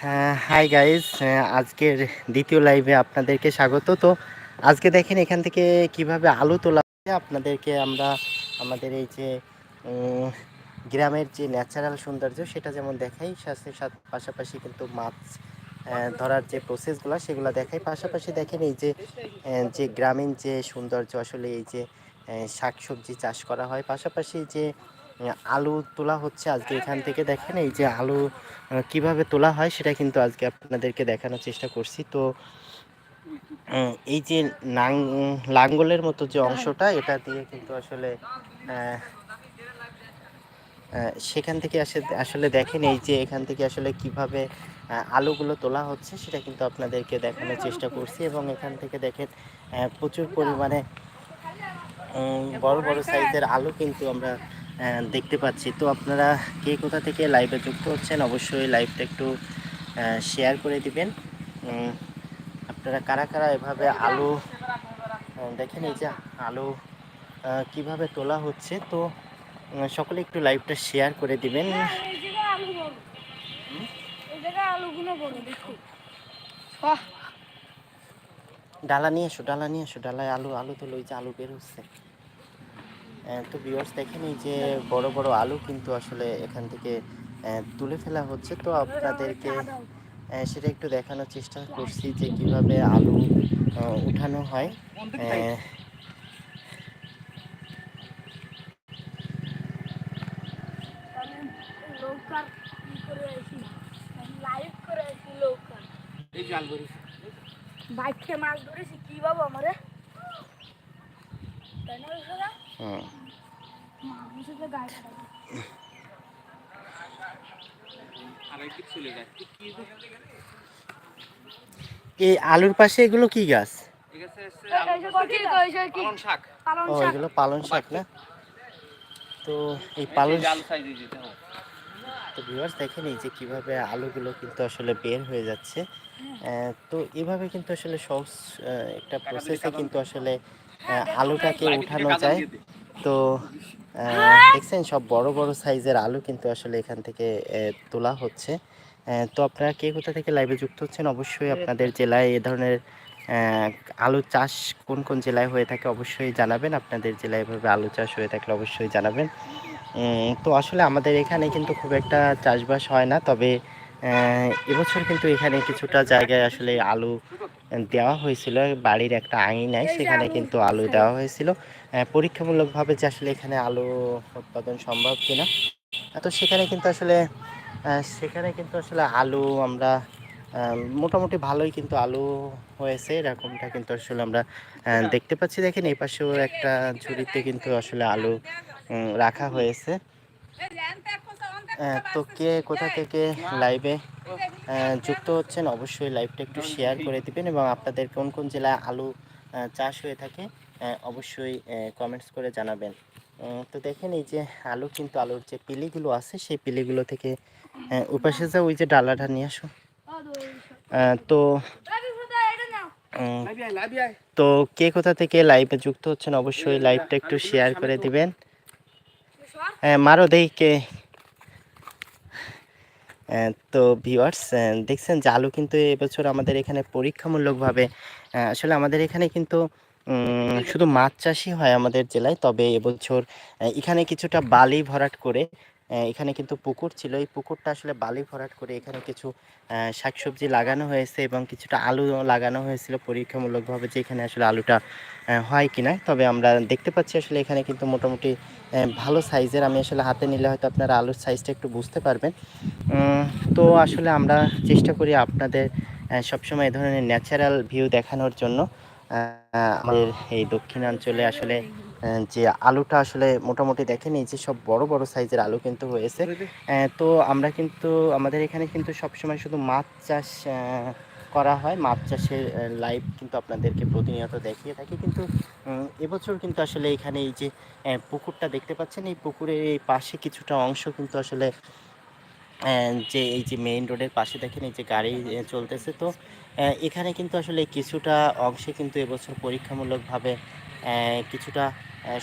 হ্যাঁ hi guys আজকের দ্বিতীয় লাইভে আপনাদেরকে স্বাগত। তো আজকে দেখেন এখান থেকে কীভাবে আলু তোলা হয়, আপনাদেরকে আমরা আমাদের এই যে গ্রামের যে ন্যাচারাল সৌন্দর্য, সেটা যেমন দেখাই, সাথে সাথে পাশাপাশি কিন্তু মাছ ধরার যে প্রসেসগুলো সেগুলো দেখাই। পাশাপাশি দেখেন এই যে যে গ্রামীণ যে সৌন্দর্য, আসলে এই যে শাকসবজি চাষ করা হয়। পাশাপাশি যে আলু তোলা হচ্ছে আজকে এখান থেকে। দেখেন এই যে আলু কীভাবে তোলা হয় সেটা কিন্তু আজকে আপনাদেরকে দেখানোর চেষ্টা করছি। তো এই যে নাং, লাঙ্গলের মতো যে অংশটা, এটা দিয়ে কিন্তু আসলে সেখান থেকে আসে, আসলে দেখেন এই যে এখান থেকে আসলে কীভাবে আলুগুলো তোলা হচ্ছে সেটা কিন্তু আপনাদেরকে দেখানোর চেষ্টা করছি। এবং এখান থেকে দেখেন প্রচুর পরিমাণে বড় বড় সাইজের আলু কিন্তু আমরা দেখতে পাচ্ছি। তো আপনারা কে কোথা থেকে লাইভে যুক্ত হচ্ছেন অবশ্যই লাইভটা একটু শেয়ার করে দিবেন। আপনারা কারা কারা এভাবে আলু দেখেন এই যে আলু কীভাবে তোলা হচ্ছে তো সকলে একটু লাইভটা শেয়ার করে দিবেন। ডালা নিয়ে এসো ডালা নিয়ে এসো ডালায় আলু আলু তো লই যে আলু বের হচ্ছে। তো ভিউয়ার্স দেখেন এই যে বড় বড় আলু কিন্তু আসলে এখান থেকে তুলে ফেলা হচ্ছে। তো আপনাদেরকে সেটা একটু দেখানোর চেষ্টা করছি যে কীভাবে আলু উঠানো হয়। বাইকে মাছ ধরেছি, কি বাবু আমারে? তাই না? হুম। মানুষের যে গায়ে কাটা এই আলুর পাশে এগুলো কি গাছ? পালন ও এগুলো পালং শাক না? তো এই পালং তো ভিউয়ার্স দেখেন এই যে কীভাবে আলুগুলো কিন্তু আসলে বের হয়ে যাচ্ছে। তো এভাবে কিন্তু আসলে সহজ একটা প্রসেসে কিন্তু আসলে আলুটাকে উঠানো যায়। তো দেখছেন সব বড় বড় সাইজের আলু কিন্তু আসলে এখান থেকে তোলা হচ্ছে। তো আপনারা কে কোথা থেকে লাইভে যুক্ত হচ্ছেন? অবশ্যই আপনাদের জেলায় এ ধরনের আলু চাষ কোন কোন জেলায় হয়ে থাকে অবশ্যই জানাবেন। আপনাদের জেলায় এভাবে আলু চাষ হয়ে থাকলে অবশ্যই জানাবেন। তো আসলে আমাদের এখানে কিন্তু খুব একটা চাষবাস হয় না তবে এবছর কিন্তু এখানে কিছুটা জায়গায় আসলে আলু দেওয়া হয়েছিল বাড়ির একটা আঙিনায় সেখানে কিন্তু আলু দেওয়া হয়েছিল। পরীক্ষামূলকভাবে যে আসলে এখানে আলু উৎপাদন সম্ভব কিনা তো সেখানে কিন্তু আসলে সেখানে কিন্তু আসলে আলু আমরা মোটামুটি ভালোই কিন্তু আলু হয়েছে এরকমটা কিন্তু আসলে আমরা দেখতে পাচ্ছি। দেখেন এই পাশেও একটা ঝুড়িতে কিন্তু আসলে আলু রাখা হয়েছে। তো কে কোথা থেকে লাইভে যুক্ত হচ্ছেন অবশ্যই লাইভটা একটু শেয়ার করে দিবেন এবং আপনাদের কোন কোন জেলায় আলু চাষ হয়ে থাকে অবশ্যই কমেন্টস করে জানাবেন। তো দেখেন এই যে আলু কিন্তু আলুর যে পিলিগুলো আছে, সেই পিলিগুলো থেকে উপাসে যা ওই যে ডালাটা নিয়ে আসো। তো তো কে কোথা থেকে লাইভে যুক্ত হচ্ছেন অবশ্যই লাইভটা একটু শেয়ার করে দিবেন। মারো দেই কে তো ভিউয়ার্স দেখছেন যে আলু কিন্তু এবছর আমাদের এখানে পরীক্ষামূলকভাবে আসলে আমাদের এখানে কিন্তু শুধু মাছ চাষই হয় আমাদের জেলায়, তবে এবছর এখানে কিছুটা বালি ভরাট করে এখানে কিন্তু পুকুর ছিল। এই পুকুরটা আসলে বালি ভরাট করে এখানে কিছু শাকসবজি লাগানো হয়েছে এবং কিছুটা আলু লাগানো হয়েছিল পরীক্ষামূলকভাবে যে এখানে আসলে আলুটা হয় কিনা। তবে আমরা দেখতে পাচ্ছি আসলে এখানে কিন্তু মোটামুটি ভালো সাইজের। আমি আসলে হাতে নিলে হয়তো আপনারা আলুর সাইজটা একটু বুঝতে পারবেন। তো আসলে আমরা চেষ্টা করি আপনাদের সবসময় এই ধরনের ন্যাচারাল ভিউ দেখানোর জন্য। আমাদের এই দক্ষিণাঞ্চলে আসলে যে আলুটা আসলে মোটামুটি দেখেন এই যে সব বড় বড় সাইজের আলু কিন্তু হয়েছে। তো আমরা কিন্তু আমাদের এখানে কিন্তু সবসময় শুধু মাছ চাষ করা হয়। মাছ চাষের লাইভ কিন্তু আপনাদেরকে প্রতিনিয়ত দেখিয়ে থাকি। কিন্তু এবছর কিন্তু আসলে এখানে এই যে পুকুরটা দেখতে পাচ্ছেন এই পুকুরের এই পাশে কিছুটা অংশ কিন্তু আসলে যে এই যে মেইন রোডের পাশে দেখেন এই যে গাড়ি চলতেছে। তো এখানে কিন্তু আসলে কিছুটা অংশে কিন্তু এবছর পরীক্ষামূলকভাবে কিছুটা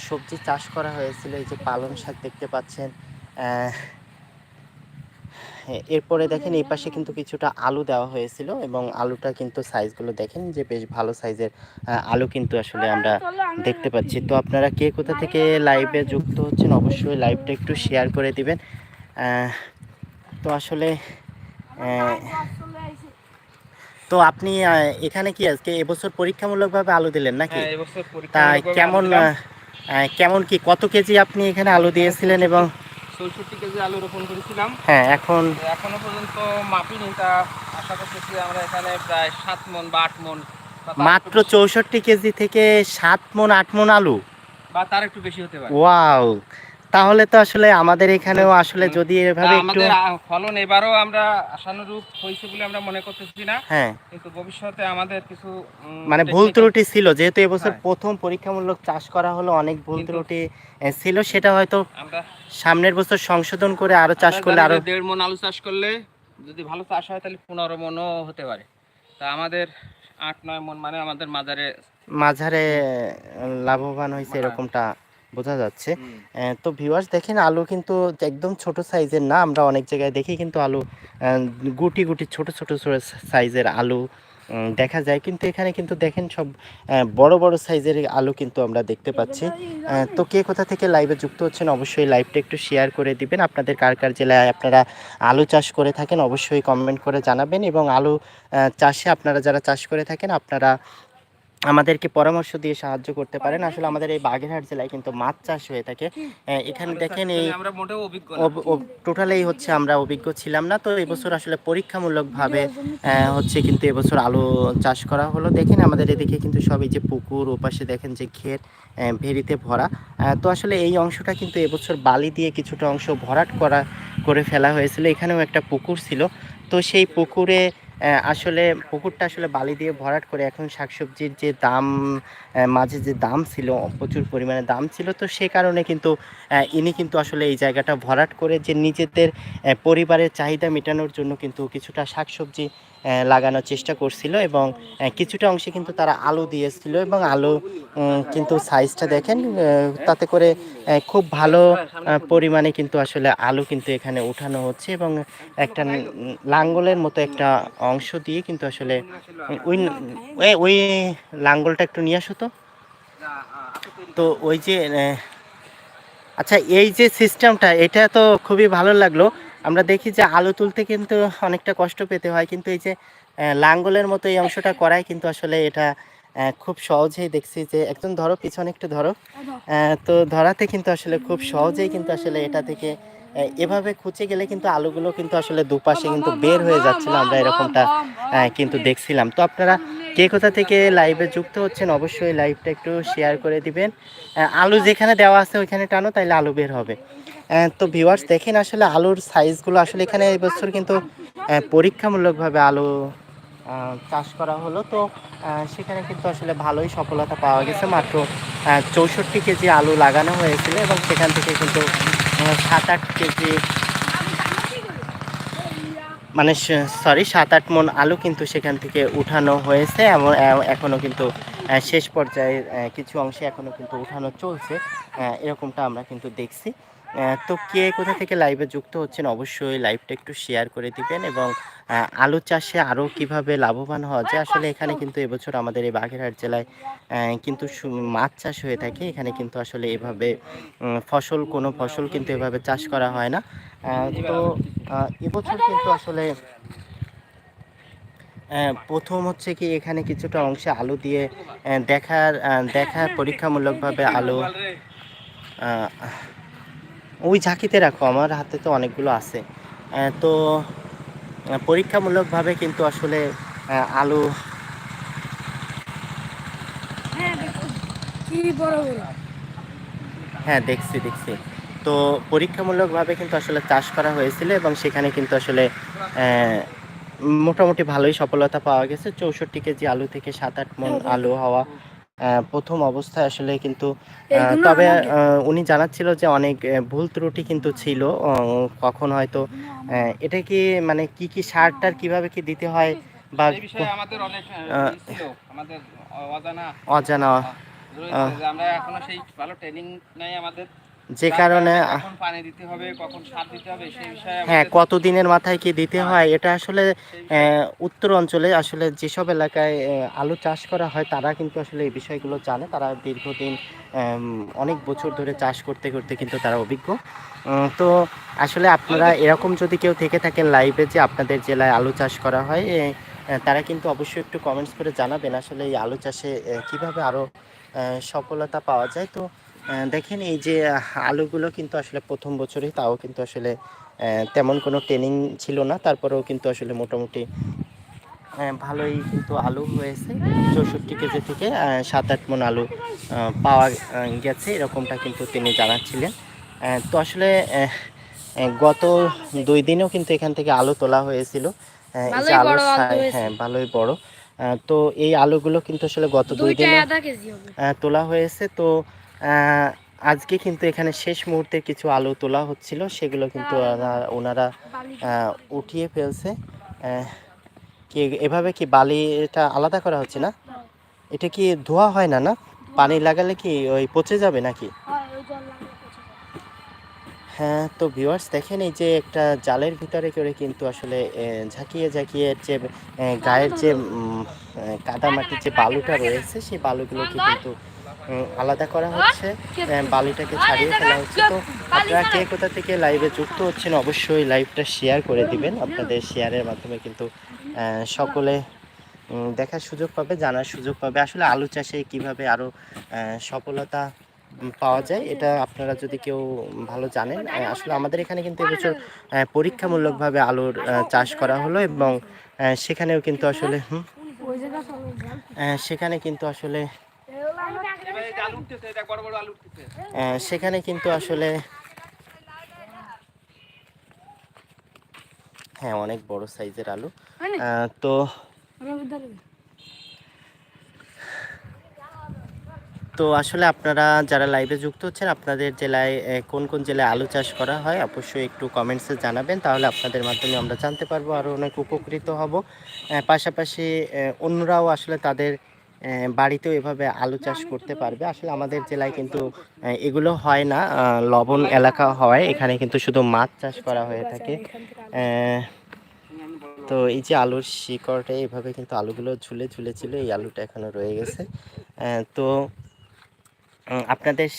সবজি চাষ করা হয়েছিল এই যে পালং শাক দেখতে পাচ্ছেন। এরপরে দেখেন এই পাশে কিন্তু কিছুটা আলু দেওয়া হয়েছিল এবং আলুটা কিন্তু সাইজগুলো দেখেন যে বেশ ভালো সাইজের আলু কিন্তু আসলে আমরা দেখতে পাচ্ছি। তো আপনারা কে কোথা থেকে লাইভে যুক্ত হচ্ছেন অবশ্যই লাইভটা একটু শেয়ার করে দিবেন। আহ, তো আসলে আহ, তো আপনি এখানে কি আজকে এবছর পরীক্ষামূলকভাবে আলু দিলেন নাকি? হ্যাঁ তা কেমন কেমন কি কত কেজি আপনি এখানে আলু দিয়েছিলেন এবং চৌষট্টি কেজি আলু রোপণ করেছিলাম। হ্যাঁ এখন এখনও পর্যন্ত মাপিনি তা আশা করতেছি আমরা এখানে প্রায় সাত মন বা আট মন মাত্র চৌষট্টি কেজি থেকে সাত মন আট মন আলু? বা তার একটু বেশি হতে পারে। ওয়াও তাহলে তো আসলে আমাদের এখানেও আসলে যদি এভাবে একটু আমাদের ফলন এবারও আমরা আশানুরূপ হয়েছে বলে আমরা মনে করতেছি না হ্যাঁ কিন্তু ভবিষ্যতে আমাদের কিছু মানে ভুল ত্রুটি ছিল যেহেতু এবছর হ্যাঁ। প্রথম পরীক্ষামূলক চাষ করা হলো অনেক ভুল ত্রুটি ছিল সেটা হয়তো আমরা সামনের বছর সংশোধন করে আরও চাষ করলে আরও দেড় মন আলু চাষ করলে যদি ভালো চাষ হয় তাহলে পনেরো মনও হতে পারে তা আমাদের আট নয় মন মানে আমাদের মাজারে মাঝারে লাভবান হয়েছে হ্যাঁ। এরকমটা বোঝা যাচ্ছে। তো ভিউয়ার্স দেখেন আলু কিন্তু একদম ছোট সাইজের না আমরা অনেক জায়গায় দেখি কিন্তু আলু গুটি গুটি ছোট ছোট ছোট সাইজের আলু দেখা যায়। কিন্তু এখানে কিন্তু দেখেন সব বড় বড় সাইজের আলু কিন্তু আমরা দেখতে পাচ্ছি। তো কে কোথা থেকে লাইভে যুক্ত হচ্ছেন অবশ্যই লাইভটা একটু শেয়ার করে দিবেন। আপনাদের কার কার জেলায় আপনারা আলু চাষ করে থাকেন অবশ্যই কমেন্ট করে জানাবেন। এবং আলু চাষে আপনারা যারা চাষ করে থাকেন আপনারা আমাদেরকে পরামর্শ দিয়ে সাহায্য করতে পারেন। আসলে আমাদের এই বাগেরহাট জেলায় কিন্তু মাছ চাষ হয়ে থাকে। এখানে দেখেন এই। টোটালেই হচ্ছে আমরা অভিজ্ঞ ছিলাম না। তো এবছর আসলে পরীক্ষামূলকভাবে হচ্ছে কিন্তু এবছর আলু চাষ করা হলো। দেখেন আমাদের এদিকে কিন্তু সবই যে পুকুর ওপাশে দেখেন যে আহ, ভেরিতে ভরা। তো আসলে এই অংশটা কিন্তু এবছর বালি দিয়ে কিছুটা অংশ ভরাট করা করে ফেলা হয়েছিল। এখানেও একটা পুকুর ছিল। তো সেই পুকুরে আসলে পুকুরটা আসলে বালি দিয়ে ভরাট করে এখন শাকসবজির যে দাম মাঝে যে দাম ছিল, প্রচুর পরিমাণে দাম ছিল, তো সে কারণে কিন্তু ইনি কিন্তু আসলে এই জায়গাটা ভরাট করে যে নিজেদের পরিবারের চাহিদা মেটানোর জন্য কিন্তু কিছুটা শাকসবজি লাগানোর চেষ্টা করছিল এবং কিছুটা অংশে কিন্তু তারা আলু দিয়েছিল এবং আলু কিন্তু সাইজটা দেখেন তাতে করে খুব ভালো পরিমাণে কিন্তু আসলে আলু কিন্তু এখানে উঠানো হচ্ছে এবং একটা লাঙ্গলের মতো একটা অংশ দিয়ে কিন্তু আসলে, ওই ওই লাঙ্গলটা একটু নিয়ে আসো তো। তো ওই যে আচ্ছা এই যে সিস্টেমটা এটা তো খুবই ভালো লাগল। আমরা দেখি যে আলু তুলতে কিন্তু অনেকটা কষ্ট পেতে হয়, কিন্তু এই যে লাঙ্গলের মতো এই অংশটা করাই কিন্তু আসলে এটা খুব সহজেই দেখছি যে একদম ধরো, পিছনে একটু ধরো। তো ধরাতে কিন্তু আসলে খুব সহজেই কিন্তু আসলে এটা থেকে এভাবে খুঁচে গেলে কিন্তু আলুগুলো কিন্তু আসলে দুপাশে কিন্তু বের হয়ে যাচ্ছিল, আমরা এরকমটা কিন্তু দেখছিলাম। তো আপনারা কে কোথা থেকে লাইভে যুক্ত হচ্ছেন অবশ্যই লাইভটা একটু শেয়ার করে দিবেন। আলু যেখানে দেওয়া আছে ওইখানে টানো, তাইলে আলু বের হবে। তো ভিউয়ার্স দেখেন আসলে আলুর সাইজগুলো আসলে এখানে এই বছর কিন্তু পরীক্ষামূলকভাবে আলু চাষ করা হলো। তো সেখানে কিন্তু আসলে ভালোই সফলতা পাওয়া গেছে। মাত্র চৌষট্টি কেজি আলু লাগানো হয়েছিল এবং সেখান থেকে কিন্তু সাত আট কেজি মানে সরি সাত আট মন আলু কিন্তু সেখান থেকে উঠানো হয়েছে এমন এ- এখনও কিন্তু শেষ পর্যায়ে কিছু অংশে এখনও কিন্তু উঠানো চলছে। এরকমটা আমরা কিন্তু দেখছি। তো কে কোথা থেকে লাইভে যুক্ত হচ্ছেন অবশ্যই লাইভটা একটু শেয়ার করে দিবেন এবং আলু চাষে আরও কীভাবে লাভবান হওয়া যায়? আসলে এখানে কিন্তু এবছর আমাদের এই বাগেরহাট জেলায় কিন্তু মাছ চাষ হয়ে থাকে। এখানে কিন্তু আসলে এভাবে ফসল, কোনো ফসল কিন্তু এভাবে চাষ করা হয় না। তো এবছর কিন্তু আসলে প্রথম হচ্ছে কি এখানে কিছুটা অংশে আলু দিয়ে দেখার দেখার পরীক্ষামূলকভাবে আলু ওই ঝাঁকিতে রাখো আমার হাতে তো অনেকগুলো আছে। তো পরীক্ষামূলকভাবে কিন্তু আসলে আলু হ্যাঁ হ্যাঁ দেখছি দেখছি। তো পরীক্ষামূলকভাবে কিন্তু আসলে চাষ করা হয়েছিল এবং সেখানে কিন্তু আসলে মোটামুটি ভালোই সফলতা পাওয়া গেছে। চৌষট্টি কেজি আলু থেকে সাত আট মন আলু হওয়া প্রথম অবস্থায় আসলে কিন্তু তবে উনি জানাচ্ছিল যে অনেক ভুল ত্রুটি কিন্তু ছিল কখন হয়তো এটা কি মানে কি কি সারটার কীভাবে কি দিতে হয় বা আমাদের অনেক আমাদের অজানা আমরা এখনও সেই ভালো ট্রেনিং নাই আমাদের। যে কারণে পানি দিতে হবে কখন সার দিতে হবে সেই বিষয়ে হ্যাঁ আমাদের- কত দিনের মাথায় কি দিতে হয় এটা আসলে উত্তর অঞ্চলে আসলে যেসব এলাকায় আলু চাষ করা হয় তারা কিন্তু আসলে এই বিষয়গুলো জানে। তারা দীর্ঘদিন অনেক বছর ধরে চাষ করতে করতে কিন্তু তারা অভিজ্ঞ। তো আসলে আপনারা এরকম যদি কেউ থেকে থাকেন লাইভে যে আপনাদের জেলায় আলু চাষ করা হয় তারা কিন্তু অবশ্যই একটু কমেন্টস করে জানাবেন আসলে এই আলু চাষে কীভাবে আরও সফলতা পাওয়া যায়। তো দেখেন এই যে আলুগুলো কিন্তু আসলে প্রথম বছরেই তাও কিন্তু আসলে তেমন কোনো ট্রেনিং ছিল না। তারপরেও কিন্তু আসলে মোটামুটি আহ, ভালোই কিন্তু আলু হয়েছে। চৌষট্টি কেজি থেকে সাত আট মন আলু পাওয়া গেছে। এরকমটা কিন্তু তিনি জানাচ্ছিলেন। তো আসলে গত দুই দিনেও কিন্তু এখান থেকে আলু তোলা হয়েছিল। যে আলু হ্যাঁ ভালোই বড়। তো এই আলুগুলো কিন্তু আসলে গত দুই দিনে তোলা হয়েছে। তো আজকে কিন্তু এখানে শেষ মুহূর্তে কিছু আলু তোলা হচ্ছিল সেগুলো কিন্তু ওনারা উঠিয়ে ফেলছে। কি এভাবে কি বালিটা আলাদা করা হচ্ছে না? এটা কি ধোয়া হয় না না? পানি লাগালে কি ওই পচে যাবে নাকি? হয় তো ভিউয়ার্স দেখেন এই যে একটা জালের ভিতরে করে কিন্তু আসলে ঝাঁকিয়ে ঝাঁকিয়ে যে গায়ের যে কাদামাটির যে বালুটা রয়েছে সেই বালুগুলোকে কিন্তু আলাদা করা হচ্ছে বালিটাকে ছাড়িয়ে ফেলা হচ্ছে। তো আপনারা কে কোথা থেকে লাইভে যুক্ত হচ্ছেন অবশ্যই লাইভটা শেয়ার করে দিবেন। আপনাদের শেয়ারের মাধ্যমে কিন্তু সকলে দেখার সুযোগ পাবে জানার সুযোগ পাবে। আসলে আলু চাষে কীভাবে আরও সফলতা পাওয়া যায় এটা আপনারা যদি কেউ ভালো জানেন। আসলে আমাদের এখানে কিন্তু এবছর পরীক্ষামূলকভাবে আলুর চাষ করা হলো এবং সেখানেও কিন্তু আসলে সেখানে কিন্তু আসলে সেখানে কিন্তু আসলে হ্যাঁ অনেক বড় সাইজের আলু। আহ, তো তো আসলে আপনারা যারা লাইভে যুক্ত হচ্ছেন আপনাদের জেলায় কোন কোন জেলায় আলু চাষ করা হয় অবশ্যই একটু কমেন্টসে জানাবেন তাহলে আপনাদের মাধ্যমে আমরা জানতে পারব আরও অনেক উপকৃত হব। আহ, পাশাপাশি অন্যরাও আসলে তাদের বাড়িতেও এভাবে আলু চাষ করতে পারবে। আসলে আমাদের জেলায় কিন্তু এগুলো হয় না। লবণ এলাকা হয়। এখানে কিন্তু শুধু মাছ চাষ করা হয়ে থাকে। তো এই যে আলুর শিকড়টা এইভাবে কিন্তু আলুগুলো ঝুলে ঝুলে ছিল, এই আলুটা এখনও রয়ে গেছে। তো আপনাদের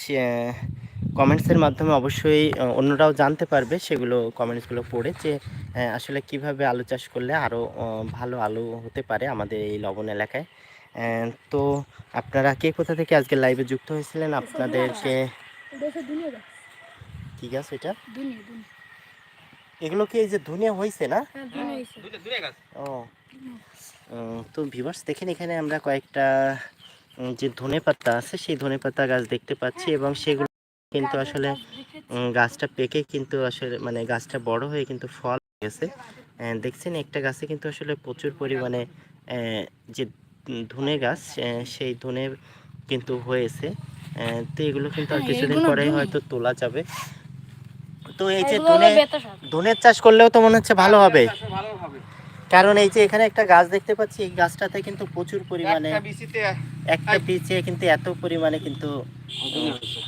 কমেন্টসের মাধ্যমে অবশ্যই অন্যরাও জানতে পারবে সেগুলো কমেন্টসগুলো পড়ে যে আসলে কীভাবে আলু চাষ করলে আরও ভালো আলু হতে পারে আমাদের এই লবণ এলাকায়। তো আপনারা কে কোথা থেকে আজকে লাইভে যুক্ত হয়েছিলেন? আপনাদেরকে কি গাছ এটা এগুলো কি এই যে ধুনিয়া হয়েছে না? হ্যাঁ গাছ। ও। তো ভিভার্স দেখেন এখানে আমরা কয়েকটা যে ধনে পাতা আছে সেই ধনে পাতা গাছ দেখতে পাচ্ছি এবং সেগুলো কিন্তু আসলে গাছটা পেকে কিন্তু আসলে মানে গাছটা বড় হয়ে কিন্তু ফল গেছে। দেখছেন একটা গাছে কিন্তু আসলে প্রচুর পরিমাণে যে ধনে গাছ সেই ধনে কিন্তু হয়েছে। তো এগুলো কিন্তু আর হ্যাঁ, কিছুদিন পরেই হয়তো তোলা যাবে। তো এই যে ধনে ধনের চাষ করলেও তো মনে হচ্ছে ভালো হবে। চাষে ভালো হবে। কারণ এই যে এখানে একটা গাছ দেখতে পাচ্ছি এই গাছটাতে কিন্তু প্রচুর পরিমাণে একটা পিচে কিন্তু এত পরিমাণে কিন্তু ধনে হয়েছে।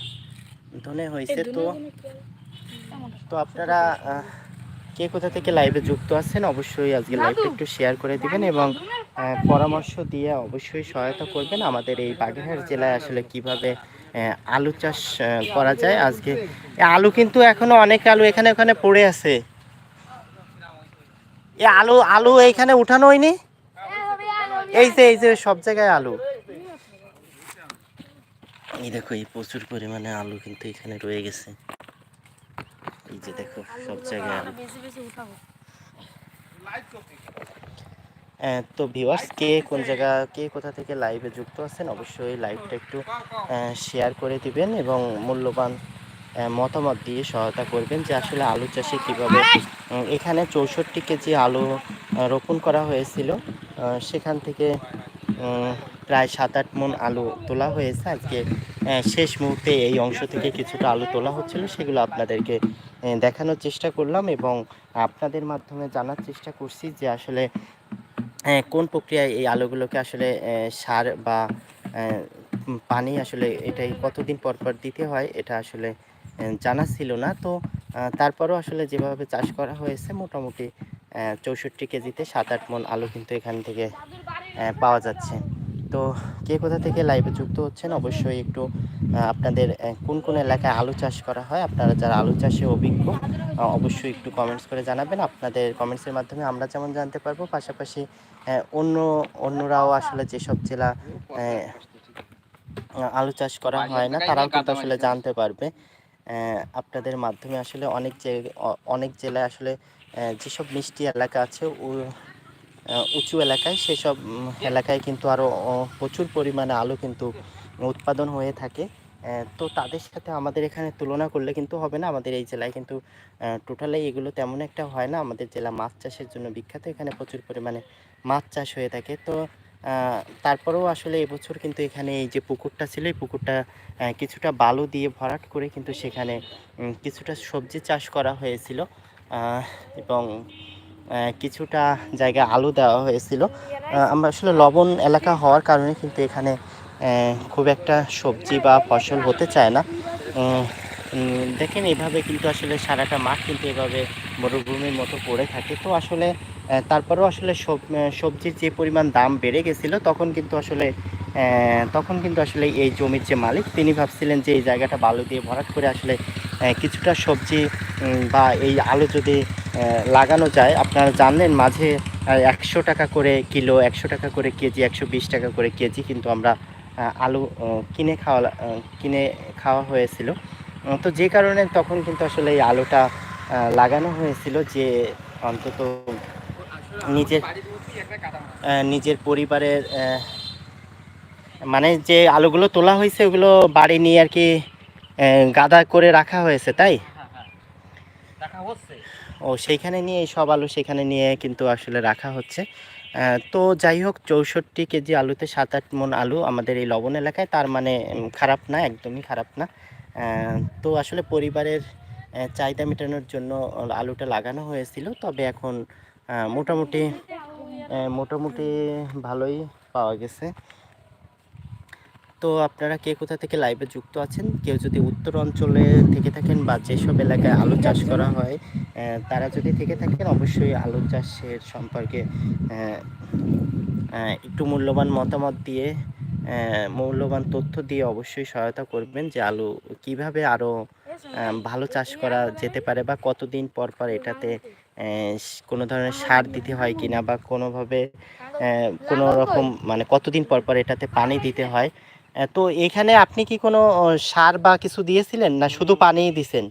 ধনে হয়েছে তো। তো আপনারা কে কোথা থেকে লাইভে যুক্ত আছেন অবশ্যই আজকে লাইভটা একটু শেয়ার করে দিবেন এবং পরামর্শ দিয়ে অবশ্যই সহায়তা করবেন আমাদের এই বাগেরহাট জেলায় আসলে কীভাবে আলু চাষ করা যায়। আজকে আলু কিন্তু এখনও অনেক আলু এখানে ওখানে পড়ে আছে। এ আলু আলু এইখানে উঠানো হয়নি? এই যে এই যে সব জায়গায় আলু। এই দেখো এই প্রচুর পরিমাণে আলু কিন্তু এখানে রয়ে গেছে। এই যে দেখো সব জায়গায় উঠাবো। তো ভিউয়ার্স কে কোন জায়গা কে কোথা থেকে লাইভে যুক্ত আছেন অবশ্যই লাইভটা একটু শেয়ার করে দিবেন এবং মূল্যবান মতামত দিয়ে সহায়তা করবেন যে আসলে আলু চাষে কীভাবে এখানে চৌষট্টি কেজি আলু রোপণ করা হয়েছিল। সেখান থেকে প্রায় সাত আট মন আলু তোলা হয়েছে। আজকে শেষ মুহূর্তে এই অংশ থেকে কিছুটা আলু তোলা হচ্ছিল। সেগুলো আপনাদেরকে দেখানোর চেষ্টা করলাম এবং আপনাদের মাধ্যমে জানার চেষ্টা করছি যে আসলে কোন প্রক্রিয়ায় এই আলুগুলোকে আসলে সার বা পানি আসলে এটাই কতদিন পর পর দিতে হয় এটা আসলে জানা ছিল না। তো তারপরও আসলে যেভাবে চাষ করা হয়েছে, মোটামুটি চৌষট্টি কেজিতে সাত আট মন আলু কিন্তু এখান থেকে পাওয়া যাচ্ছে। তো, কে কোথা থেকে লাইভে যুক্ত হচ্ছেন, অবশ্যই একটু আপনাদের কোন কোন এলাকায় আলু চাষ করা হয়, আপনারা যারা আলু চাষে অভিজ্ঞ অবশ্যই একটু কমেন্টস করে জানাবেন। আপনাদের কমেন্টসের মাধ্যমে আমরা যেমন জানতে পারব, পাশাপাশি অন্য, অন্যরাও আসলে যেসব জেলা আলু চাষ করা হয় না, তারাও কিন্তু আসলে জানতে পারবে। আপনাদের মাধ্যমে আসলে অনেক অনেক জেলায় আসলে যেসব মিষ্টি এলাকা আছে উঁচু এলাকায় সেসব এলাকায় কিন্তু আরও প্রচুর পরিমাণে আলু কিন্তু উৎপাদন হয়ে থাকে। তো তাদের সাথে আমাদের এখানে তুলনা করলে কিন্তু হবে না। আমাদের এই জেলায় কিন্তু টোটালি এগুলো তেমন একটা হয় না। আমাদের জেলা মাছ চাষের জন্য বিখ্যাত। এখানে প্রচুর পরিমাণে মাছ চাষ হয়ে থাকে। তো তারপরেও আসলে এবছর কিন্তু এখানে এই যে পুকুরটা ছিল, এই পুকুরটা কিছুটা বালু দিয়ে ভরাট করে কিন্তু সেখানে কিছুটা সবজি চাষ করা হয়েছিল। এবং কিছুটা জায়গায় আলু দেওয়া হয়েছিল। আমরা আসলে লবণ এলাকা হওয়ার কারণে কিন্তু এখানে খুব একটা সবজি বা ফসল হতে চায় না। দেখেন এভাবে কিন্তু আসলে সারাটা মাঠ কিন্তু এভাবে মরুভূমির মতো পড়ে থাকে। তো আসলে তারপরেও আসলে সব- সবজির যে পরিমাণ দাম বেড়ে গেছিল, তখন কিন্তু আসলে তখন কিন্তু আসলে এই জমির যে মালিক, তিনি ভাবছিলেন যে এই জায়গাটা বালু দিয়ে ভরাট করে আসলে কিছুটা সবজি বা এই আলু যদি লাগানো যায়। আপনারা জানলেন মাঝে একশো টাকা করে কিলো, একশো টাকা করে কেজি, একশো বিশ টাকা করে কেজি কিন্তু আমরা আলু কিনে খাওয়া কিনে খাওয়া হয়েছিল। তো যে কারণে তখন কিন্তু আসলে এই আলুটা লাগানো হয়েছিল যে অন্তত নিজের- নিজের পরিবারের মানে যে আলুগুলো তোলা হয়েছে ওগুলো বাড়ি নিয়ে আর কি গাদা করে রাখা হয়েছে, তাই? ও, সেইখানে নিয়ে সব আলু সেখানে নিয়ে কিন্তু আসলে রাখা হচ্ছে। তো যাই হোক, চৌষট্টি কেজি আলুতে সাত আট মন আলু আমাদের এই লবণ এলাকায়, তার মানে খারাপ না, একদমই খারাপ না। তো আসলে পরিবারের চাহিদা মেটানোর জন্য আলুটা লাগানো হয়েছিল, তবে এখন মোটামুটি মোটামুটি ভালোই পাওয়া গেছে। তো আপনারা কে কোথা থেকে লাইভে যুক্ত আছেন? কেউ যদি উত্তর অঞ্চলে থেকে থাকেন বা যেসব এলাকায় আলু চাষ করা হয় তারা যদি থেকে থাকেন, অবশ্যই আলু চাষের সম্পর্কে একটু মূল্যবান মতামত দিয়ে মূল্যবান তথ্য দিয়ে অবশ্যই সহায়তা করবেন যে আলু কীভাবে আরও ভালো চাষ করা যেতে পারে বা কতদিন পর পর এটাতে কোনো ধরনের সার দিতে হয় কিনা বা কোনোভাবে কোনো রকম মানে কতদিন পর পর এটাতে পানি দিতে হয়। তো এখানে আপনি কি কোনো সার বা কিছু দিয়েছিলেন না শুধু পানিই দিছেন?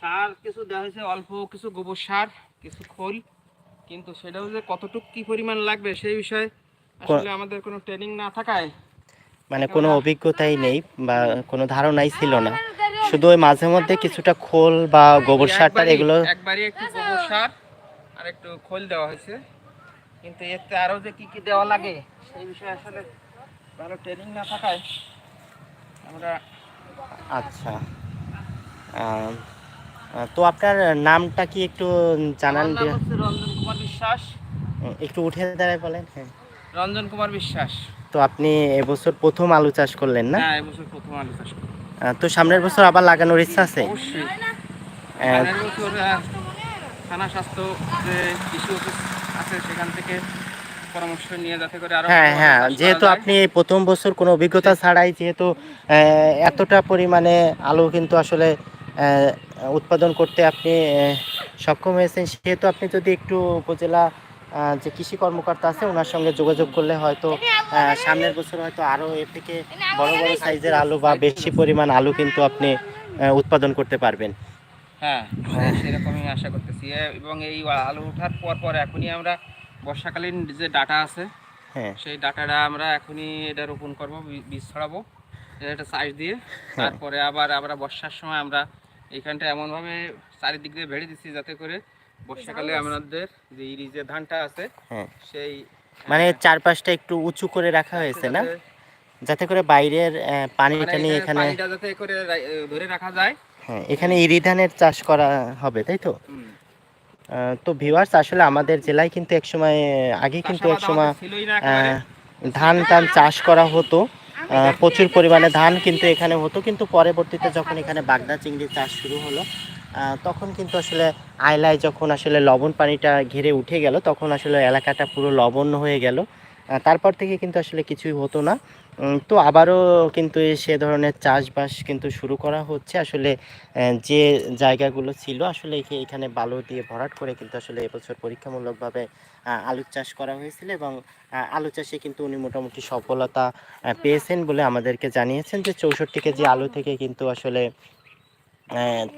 সার কিছু দেওয়া হয়েছে অল্প কিছু গোবর সার কিছু খোল। কিন্তু সেটাও যে কতটুকু কি পরিমাণ লাগবে সেই বিষয়ে আসলে আমাদের কোনো ট্রেনিং না থাকায় মানে কোনো অভিজ্ঞতাই নেই বা কোনো ধারণাই ছিল না। শুধু ওই মাঝে মধ্যে কিছুটা খোল বা গোবর সার টার এগুলো একবারই একটু গোবর সার আর একটু খোল দেওয়া হয়েছে। কিন্তু এতে আরও যে কি কি দেওয়া লাগে সেই বিষয়ে আসলে ভালো ট্রেনিং না থাকায় আমরা আচ্ছা। তো আপনার নামটা কি একটু জানান রঞ্জন কুমার বিশ্বাস। একটু উঠে দাঁড়ায় বলেন হ্যাঁ। রঞ্জন কুমার বিশ্বাস। তো আপনি এবছর প্রথম আলু চাষ করলেন না? হ্যাঁ এবছর প্রথম আলু চাষ করি। তো সামনের বছর আবার লাগানোর ইচ্ছা আছে? অবশ্যই। আহ, সামনের বছর আহ, থানা স্বাস্থ্য যে কৃষি অফিস আছে সেখান থেকে পরামর্শ নিয়ে যাতে করে আরও হ্যাঁ হ্যাঁ যেহেতু আপনি প্রথম বছর কোনো অভিজ্ঞতা ছাড়াই যেহেতু এতটা পরিমাণে আলু কিন্তু আসলে আহ, উৎপাদন করতে আপনি সক্ষম হয়েছেন সেহেতু আপনি যদি একটু উপজেলা যে কৃষি কর্মকর্তা আছে ওনার সঙ্গে যোগাযোগ করলে হয়তো সামনের বছর হয়তো আরও এর থেকে বড় বড় সাইজের আলু বা বেশি পরিমাণ আলু কিন্তু আপনি উৎপাদন করতে পারবেন। হ্যাঁ সেরকমই আশা করতেছি। এবং এই আলু ওঠার পর পর এখনই আমরা বর্ষাকালীন যে ডাটা আছে হ্যাঁ। সেই ডাটাটা আমরা এখনই এটা রোপণ করব বীজ ছড়াবো এটা সাইজ দিয়ে। তারপরে আবার আমরা বর্ষার সময় আমরা এইখানটা এমনভাবে চারিদিক দিয়ে ভেড়ে দিচ্ছি যাতে করে বর্ষাকালে আমাদের যে ইরি যে ধানটা আছে হ্যাঁ। সেই মানে চারপাশটা একটু উঁচু করে রাখা হয়েছে না? যাতে- করে বাইরের মানে পানিটা নিয়ে এখানে এখানে পানিটা যাতে করে ধরে রাখা যায়। হ্যাঁ এখানে ইরি ধানের চাষ করা হবে তাই তো। তো ভিউয়ার্স আসলে আমাদের জেলায় কিন্তু এক সময় আগে কিন্তু এক। আহ, ধান টান চাষ করা হতো। আহ, প্রচুর পরিমাণে ধান কিন্তু এখানে হতো কিন্তু পরবর্তীতে যখন এখানে বাগদা চিংড়ি চাষ শুরু হলো তখন কিন্তু আসলে আয়লায় যখন আসলে লবণ পানিটা ঘিরে উঠে গেল, তখন আসলে এলাকাটা পুরো লবণ হয়ে গেল। তারপর থেকে কিন্তু আসলে কিছুই হতো না। তো আবারও কিন্তু সে ধরনের চাষবাস কিন্তু শুরু করা হচ্ছে। আসলে যে জায়গাগুলো ছিল, আসলে এখানে বালু দিয়ে ভরাট করে কিন্তু আসলে এবছর পরীক্ষামূলকভাবে আলু চাষ করা হয়েছিল এবং আলু চাষে কিন্তু উনি মোটামুটি সফলতা পেয়েছেন বলে আমাদেরকে জানিয়েছেন যে চৌষট্টি কেজি আলু থেকে কিন্তু আসলে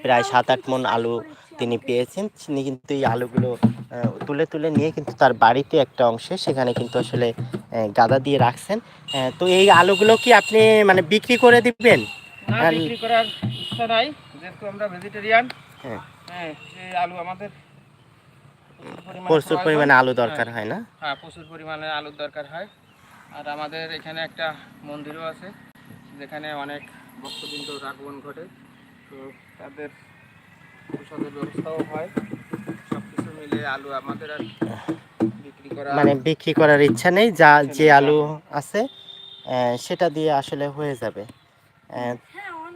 প্রায় সাত আট মন আলু তিনি পেয়েছেন। তিনি কিন্তু এই আলুগুলো তুলে তুলে নিয়ে কিন্তু তার বাড়িতে একটা অংশে সেখানে কিন্তু আসলে গাদা দিয়ে রাখছেন। তো এই আলুগুলো কি আপনি মানে বিক্রি করে দিবেন? বিক্রি করার ইচ্ছা নাই যেহেতু আমরা ভেজিটেরিয়ান হ্যাঁ। হ্যাঁ আলু আমাদের প্রচুর পরিমাণে আলু দরকার হয় না? হ্যাঁ প্রচুর পরিমাণে আলুর দরকার হয়। আর আমাদের এখানে একটা মন্দিরও আছে যেখানে অনেক ভক্তবৃন্দর আগমন ঘটে। তো তাদের প্রসাদের ব্যবস্থাও হয়। সব কিছু মিলে আলু আমাদের আর বিক্রি করা মানে বিক্রি করার ইচ্ছা নেই যা যে আলু আছে সেটা দিয়ে আসলে হয়ে যাবে। হ্যাঁ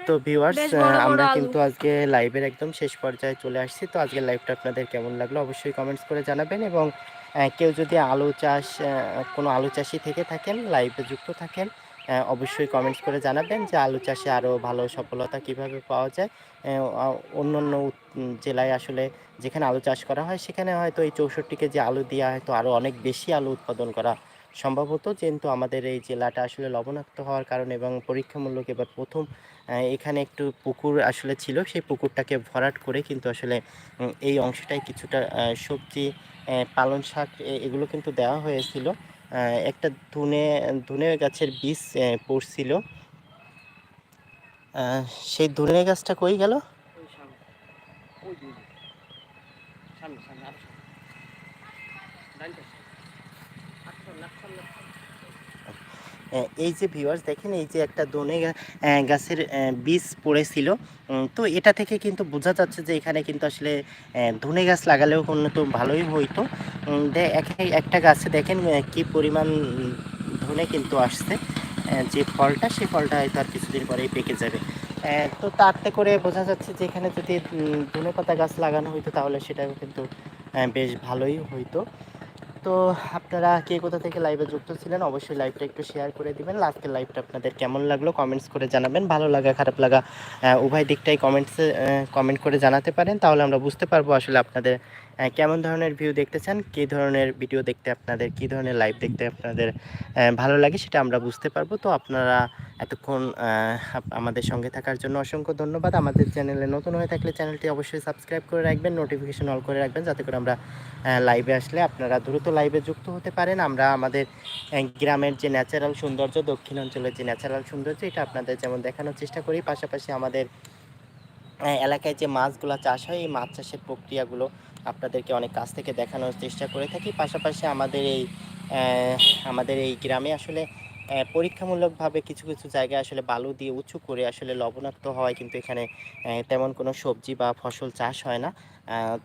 তো ভিউয়ার্স আমরা কিন্তু আজকে লাইভের একদম শেষ পর্যায়ে চলে আসছি। তো আজকে লাইভটা আপনাদের কেমন লাগল অবশ্যই কমেন্টস করে জানাবেন এবং কেউ যদি আলু চাষ কোনো আলু চাষি থেকে থাকেন লাইভে যুক্ত থাকেন অবশ্যই কমেন্টস করে জানাবেন যে আলু চাষে আরও ভালো সফলতা কীভাবে পাওয়া যায়। অন্য অন্য জেলায় আসলে যেখানে আলু চাষ করা হয়, সেখানে হয়তো এই চৌষট্টি কেজি আলু দিয়ে হয়তো আরও অনেক বেশি আলু উৎপাদন করা সম্ভব হতো। কিন্তু আমাদের এই জেলাটা আসলে লবণাক্ত হওয়ার কারণে এবং পরীক্ষামূলক এবার প্রথম এখানে একটু পুকুর আসলে ছিল, সেই পুকুরটাকে ভরাট করে কিন্তু আসলে এই অংশটায় কিছুটা সবজি পালন শাক এগুলো কিন্তু দেওয়া হয়েছিল। একটা ধুনে ধুনে গাছের বীজ পড়ছিল। সেই ধুনে গাছটা কই গেল ওই সামনে ওই যে, ওই যে। সামনে সামনে আরও সামনে ডাইন পাশে। আচ্ছা, left সামনে, left সামনে। আহ, এই যে ভিউয়ার্স দেখেন, এই যে একটা দোনে গাছের বীজ পড়েছিল। তো এটা থেকে কিন্তু বোঝা যাচ্ছে যে এখানে কিন্তু আসলে ধনে গাছ লাগালেও তো ভালোই হইতো। একটা গাছে দেখেন কি পরিমাণ ধনে কিন্তু আসছে। যে ফলটা সেই ফলটা হয়তো আর কিছুদিন পরেই পেকে যাবে। তো তাতে করে বোঝা যাচ্ছে যে এখানে যদি ধনে পাতা গাছ লাগানো হইতো, তাহলে সেটাও কিন্তু বেশ ভালোই হইতো। তো আপনারা কে কোথা থেকে লাইভে যুক্ত ছিলেন, অবশ্যই লাইভটা একটু শেয়ার করে দিবেন। আজকের লাইভটা আপনাদের কেমন লাগল কমেন্টস করে জানাবেন। ভালো লাগা, খারাপ লাগা উভয় দিকটাই কমেন্টসে কমেন্ট করে জানাতে পারেন। তাহলে আমরা বুঝতে পারব আসলে আপনাদের কেমন ধরনের ভিউ দেখতে চান? কী ধরনের ভিডিও দেখতে আপনাদের, কী ধরনের লাইভ দেখতে আপনাদের ভালো লাগে সেটা আমরা বুঝতে পারব। তো আপনারা এতক্ষণ আমাদের সঙ্গে থাকার জন্য অসংখ্য ধন্যবাদ। আমাদের চ্যানেলে নতুন হয়ে থাকলে চ্যানেলটি অবশ্যই সাবস্ক্রাইব করে রাখবেন নোটিফিকেশন অল করে রাখবেন, যাতে করে আমরা লাইভে আসলে আপনারা দ্রুত লাইভে যুক্ত হতে পারেন। আমরা আমাদের গ্রামের যে ন্যাচারাল সৌন্দর্য দক্ষিণ অঞ্চলের যে ন্যাচারাল সৌন্দর্য, এটা আপনাদের যেমন দেখানোর চেষ্টা করি, পাশাপাশি আমাদের এলাকায় যে মাছগুলো চাষ হয়, এই মাছ চাষের প্রক্রিয়াগুলো আপনাদেরকে অনেক কাছ থেকে দেখানোর চেষ্টা করে থাকি। পাশাপাশি আমাদের এই আমাদের এই গ্রামে আসলে পরীক্ষামূলকভাবে কিছু কিছু জায়গায় আসলে বালু দিয়ে উঁচু করে আসলে লবণাক্ত হওয়ায় কিন্তু এখানে তেমন কোনো সবজি বা ফসল চাষ হয় না।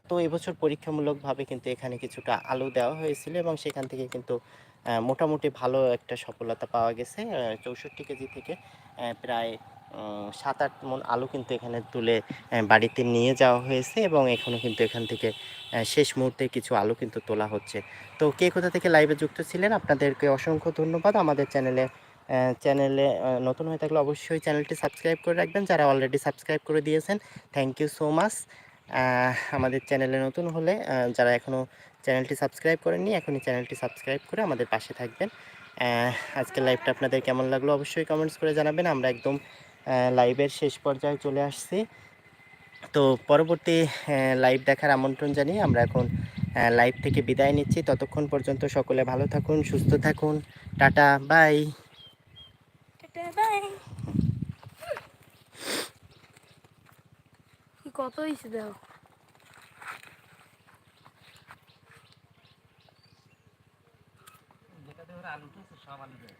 তো এবছর পরীক্ষামূলকভাবে কিন্তু এখানে কিছুটা আলু দেওয়া হয়েছিল এবং সেখান থেকে কিন্তু মোটামুটি ভালো একটা সফলতা পাওয়া গেছে চৌষট্টি কেজি থেকে প্রায় সাত আট মন আলু কিন্তু এখানে তুলে বাড়িতে নিয়ে যাওয়া হয়েছে এবং এখনও কিন্তু এখান থেকে শেষ মুহূর্তে কিছু আলু কিন্তু তোলা হচ্ছে। তো কে কোথা থেকে লাইভে যুক্ত ছিলেন? আপনাদেরকে অসংখ্য ধন্যবাদ। আমাদের চ্যানেলে চ্যানেলে নতুন হয়ে থাকলে অবশ্যই চ্যানেলটি সাবস্ক্রাইব করে রাখবেন। যারা অলরেডি সাবস্ক্রাইব করে দিয়েছেন থ্যাংক ইউ সো মাচ আমাদের চ্যানেলে নতুন হলে যারা এখনও চ্যানেলটি সাবস্ক্রাইব করেননি, এখনই চ্যানেলটি সাবস্ক্রাইব করে আমাদের পাশে থাকবেন। আজকের লাইভটা আপনাদের কেমন লাগল? অবশ্যই কমেন্টস করে জানাবেন। আমরা একদম লাইভের শেষ পর্যায়ে চলে আসছি। তো পরবর্তী লাইভ দেখার আমন্ত্রণ জানিয়ে আমরা এখন লাইভ থেকে বিদায় নিচ্ছি। ততক্ষণ পর্যন্ত সকলে ভালো থাকুন সুস্থ থাকুন। টাটা বাই টাটা, বাই কি কত হয়েছে দেখো। আলু সব আলু দেয়